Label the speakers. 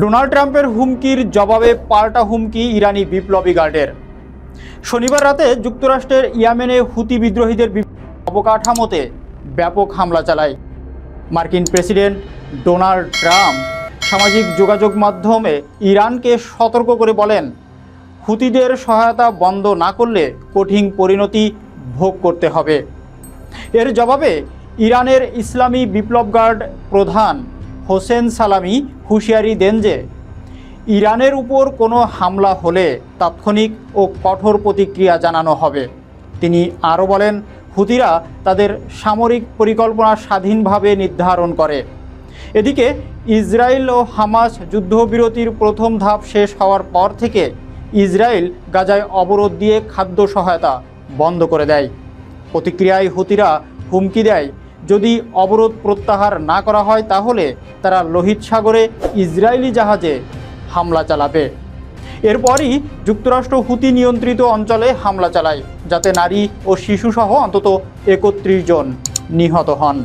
Speaker 1: Donald ট্রাম্পের হুমকির জবাবে পাল্টা হুমকি ইরানি বিপ্লবী গার্ডের। শনিবার রাতে যুক্তরাষ্ট্রের ইয়ামেনে হুতি বিদ্রোহীদের অবকাঠামোতে ব্যাপক হামলা চালায়। মার্কিন প্রেসিডেন্ট ডোনাল্ড ট্রাম্প সামাজিক যোগাযোগ মাধ্যমে ইরানকে সতর্ক করে বলেন, হুতিদের সহায়তা বন্ধ না করলে কঠিন পরিণতি ভোগ করতে হবে। এর জবাবে ইরানের ইসলামী বিপ্লব গার্ড প্রধান হোসেন সালামি হুঁশিয়ারি দেন যে, ইরানের উপর কোনো হামলা হলে তাৎক্ষণিক ও কঠোর প্রতিক্রিয়া জানানো হবে। তিনি আরও বলেন, হুতিরা তাদের সামরিক পরিকল্পনা স্বাধীনভাবে নির্ধারণ করে। এদিকে, ইসরায়েল ও হামাস যুদ্ধবিরতির প্রথম ধাপ শেষ হওয়ার পর থেকে ইসরায়েল গাজায় অবরোধ দিয়ে খাদ্য সহায়তা বন্ধ করে দেয়। প্রতিক্রিয়ায় হুতিরা হুমকি দেয় যদি অবরোধ প্রত্যাহার না করা হয় তাহলে তারা লোহিত সাগরে ইসরায়েলি জাহাজে হামলা চালাবে। এরপরই যুক্তরাষ্ট্র হুতি নিয়ন্ত্রিত অঞ্চলে হামলা চালায়, যাতে নারী ও শিশুসহ অন্তত একত্রিশ জন নিহত হন।